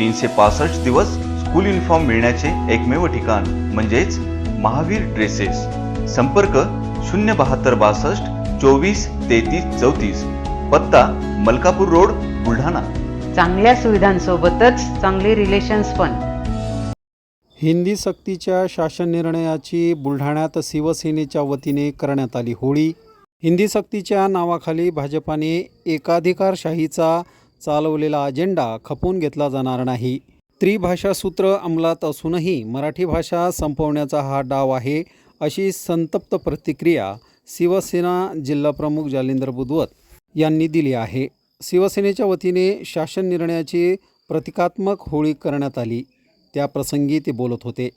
तीनशे पासष्ट दिवस स्कूल युनिफॉर्म मिळण्याचे एकमेव ठिकाण म्हणजेच महावीर ड्रेसेस संपर्क शून्य बहात्तर बासष्ट चोवीस तेहतीस चौतीस. पत्ता मलकापूर रोड बुलढाणा. चांगल्या सुविधांसोबतच चांगले रिलेशन्स पण. हिंदी सक्तीच्या शासन निर्णयाची बुलढाण्यात शिवसेनेच्या वतीने करण्यात आली होळी. हिंदी सक्तीच्या नावाखाली भाजपाने एकाधिकारशाहीचा चालवलेला अजेंडा खपवून घेतला जाणार नाही. त्रिभाषा सूत्र अंमलात असूनही मराठी भाषा संपवण्याचा हा डाव आहे अशी संतप्त प्रतिक्रिया शिवसेना जिल्हाप्रमुख जालिंदर बुधवत यांनी दिली आहे. शिवसेनेच्या वतीने शासन निर्णयाची प्रतिकात्मक होळी करण्यात आली. त्याप्रसंगी ते बोलत होते.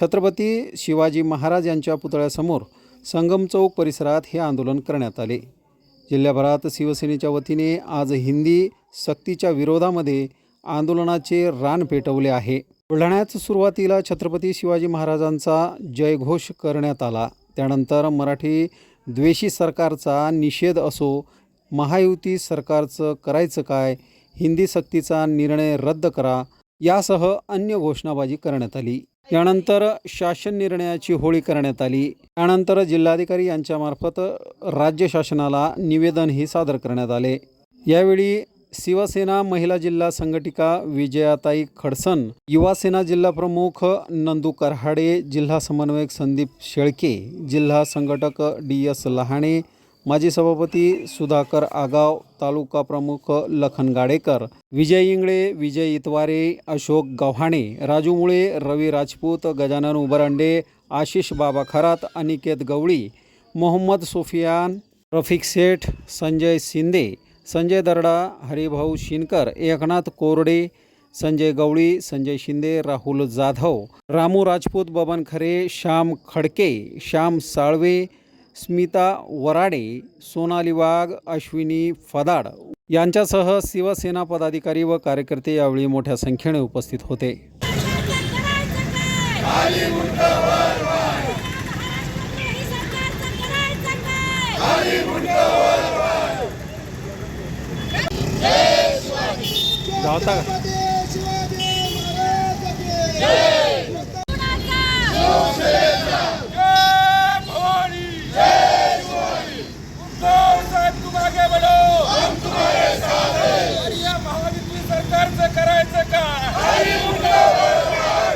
छत्रपती शिवाजी महाराज यांच्या पुतळ्यासमोर संगम चौक परिसरात हे आंदोलन करण्यात आले. जिल्ह्याभरात शिवसेनेच्या वतीने आज हिंदी सक्तीच्या विरोधामध्ये आंदोलनाचे रान पेटवले आहे. बुलढाण्यात सुरुवातीला छत्रपती शिवाजी महाराजांचा जयघोष करण्यात आला. त्यानंतर मराठी द्वेषी सरकारचा निषेध असो महायुती सरकारचं करायचं काय हिंदी सक्तीचा निर्णय रद्द करा यासह अन्य घोषणाबाजी करण्यात आली. यानंतर शासन निर्णयाची होळी करण्यात आली. त्यानंतर जिल्हाधिकारी यांच्यामार्फत राज्य शासनाला निवेदनही सादर करण्यात आले. यावेळी शिवसेना महिला जिल्हा संघटिका विजयाताई खडसन युवासेना जिल्हा प्रमुख नंदू करहाडे जिल्हा समन्वयक संदीप शेळके जिल्हा संघटक डी एस लहाणे माजी सभापती सुधाकर आगाव तालुका प्रमुख लखन गाडेकर विजय इंगळे विजय इतवारे अशोक गव्हाणे राजू मुळे रवी राजपूत गजानन उबरांडे आशिष बाबा खरात अनिकेत गवळी मोहम्मद सोफियान रफिक शेठ संजय शिंदे संजय दरडा हरिभाऊ शिनकर एकनाथ कोरडे संजय गवळी संजय शिंदे राहुल जाधव रामू राजपूत बबन खरे श्याम खडके श्याम साळवे स्मिता वराडे सोनाली वाघ अश्विनी फदाड यांच्यासह शिवसेना पदाधिकारी व कार्यकर्ते यावेळी मोठ्या संख्येने उपस्थित होते. होता का करायचं काय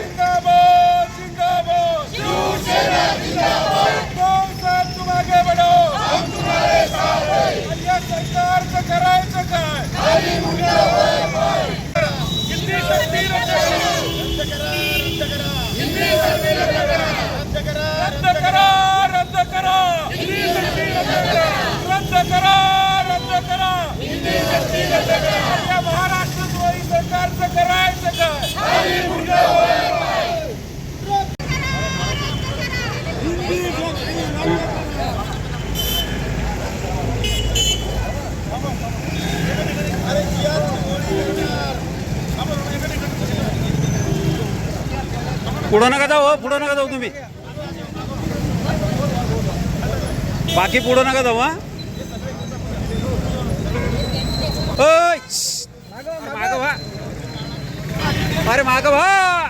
जिंदाबाद जिंदाबाद शिवसेना जिंदाबाद उद्धव साहेब तुम आगे बढ़ो हम तुम्हारे साथ हैं आणि या सरकारचं करायचं काय हिंदी सक्ती रद्द करा हिंदी सक्ती रद्द करा रद्द करा रद्द करा रद्द करा रद्द करा या महाराष्ट्र द्रोही सरकारचं करायचं काय पुढं नका जाऊ हो, पुढं नका जाऊ तुम्ही. बाकी पुढं नका जाऊ हा. ओय, श्श्श. अरे अरे माग व्हा.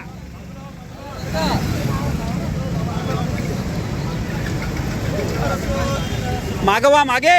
माग वा मागे.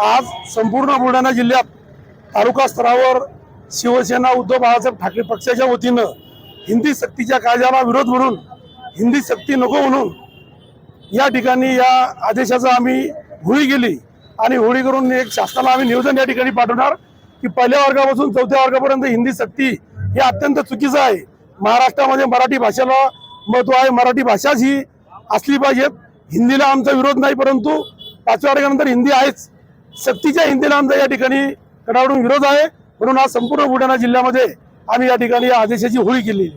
आज संपूर्ण बुलढाणा जिल्ह्यात तालुका स्तरावर शिवसेना उद्धव बाळासाहेब ठाकरे पक्षाच्या वतीनं हिंदी सक्तीच्या कायद्याला विरोध म्हणून हिंदी सक्ती नको म्हणून या ठिकाणी या आदेशाचा आम्ही होळी गेली आणि होळी करून एक शासनाला आम्ही निवेदन या ठिकाणी पाठवणार की पहिल्या वर्गापासून चौथ्या वर्गापर्यंत हिंदी सक्ती हे अत्यंत चुकीचं आहे. महाराष्ट्रामध्ये मराठी भाषेला महत्त्व आहे. मराठी भाषाच ही असली पाहिजेत. हिंदीला आमचा विरोध नाही परंतु पाचव्या वर्गानंतर हिंदी आहेच. सक्तीच्या हिंदीला आमचा या ठिकाणी कडाडून विरोध आहे. म्हणून आज संपूर्ण बुलढाणा जिल्ह्यामध्ये आम्ही या ठिकाणी या आदेशाची होळी केली.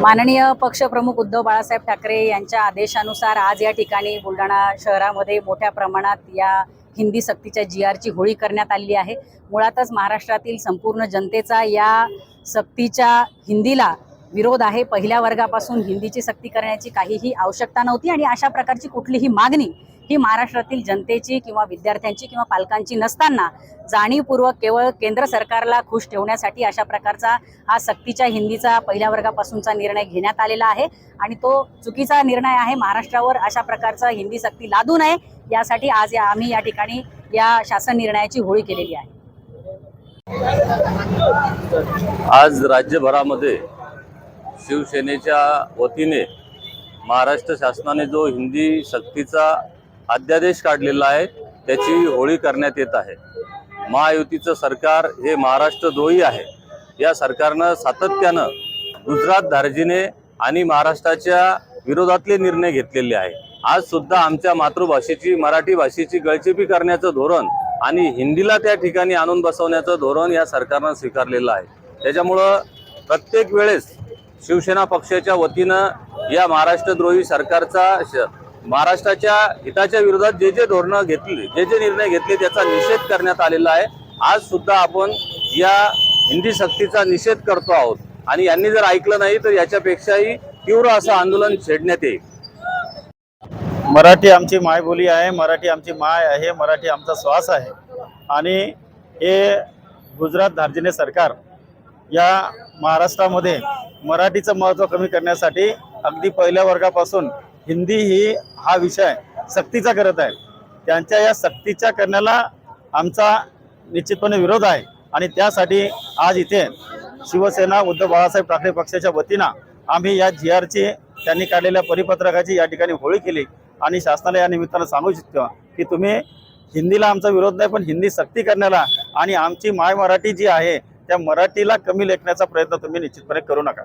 माननीय पक्षप्रमुख उद्धव बाळासाहेब ठाकरे यांच्या आदेशानुसार आज या ठिकाणी बुलढाणा शहरामध्ये मोठ्या प्रमाणात या हिंदी सक्तीच्या जी आरची होळी करण्यात आलेली आहे. मुळातच महाराष्ट्रातील संपूर्ण जनतेचा या सक्तीच्या हिंदीला विरोध आहे. पहिल्या वर्गापासून हिंदीची सक्ती करण्याची काहीही आवश्यकता नव्हती आणि अशा प्रकारची कुठलीही मागणी ही महाराष्ट्रातील जनतेची किंवा विद्यार्थ्यांची किंवा पालकांची नसताना जाणीवपूर्वक केवळ केंद्र सरकारला खुश ठेवण्यासाठी अशा प्रकारचा हा सक्तीच्या हिंदीचा पहिल्या वर्गापासूनचा निर्णय घेण्यात आलेला आहे. आणि तो चुकीचा निर्णय आहे. महाराष्ट्रावर अशा प्रकारचा हिंदी सक्ती लादू नये यासाठी आज या आम्ही या ठिकाणी या शासन निर्णयाची होळी केलेली आहे. आज राज्यभरामध्ये शिवसेनेच्या वतीने महाराष्ट्र शासनाने जो हिंदी सक्तीचा अध्यादेश काढलेला आहे त्याची होळी करण्यात येत आहे. महायुतीचं सरकार हे महाराष्ट्रद्रोही आहे. या सरकारनं सातत्यानं गुजरात धार्जीने आणि महाराष्ट्राच्या विरोधातले निर्णय घेतलेले आहे आज सुद्धा आमच्या मातृभाषेची मराठी भाषेची गळचेपी करण्याचं धोरण आणि हिंदीला त्या ठिकाणी आणून बसवण्याचं धोरण या सरकारनं स्वीकारलेलं आहे. त्याच्यामुळं प्रत्येक वेळेस शिवसेना पक्षाच्या वतीनं या महाराष्ट्रद्रोही सरकारचा श- महाराष्ट्राच्या हिताच्या विरोधात जे जे धोरणं घेतली जे जे निर्णय घेतले त्याचा निषेध करण्यात आलेला आहे. आज सुद्धा आपण या हिंदी सक्तीचा निषेध करतो आहोत. आणि यांनी जर ऐकलं नाही तर याच्यापेक्षाही तीव्र असं आंदोलन छेडण्यात येईल. मराठी आमची मायबोली आहे मराठी आमची माय आहे मराठी आमचा श्वास आहे. आणि हे गुजरात धार्जिने सरकार या महाराष्ट्रामध्ये मराठीचं महत्त्व कमी करण्यासाठी अगदी पहिल्या वर्गापासून हिंदी ही हा विषय सक्तीचा करत आहे. त्यांच्या या सक्तीच्या करण्याला आमचा निश्चितपणे विरोध आहे आणि त्यासाठी आज इथे शिवसेना उद्धव बाळासाहेब ठाकरे पक्षाच्या वतीनं आम्ही या जी आरची त्यांनी काढलेल्या परिपत्रकाची या ठिकाणी होळी केली आणि शासनाला या निमित्तानं सांगू इच्छितो की तुम्ही हिंदीला आमचा विरोध नाही पण हिंदी सक्ती करण्याला आणि आमची माय मराठी जी आहे त्या मराठीला कमी लेखण्याचा प्रयत्न तुम्ही निश्चितपणे करू नका.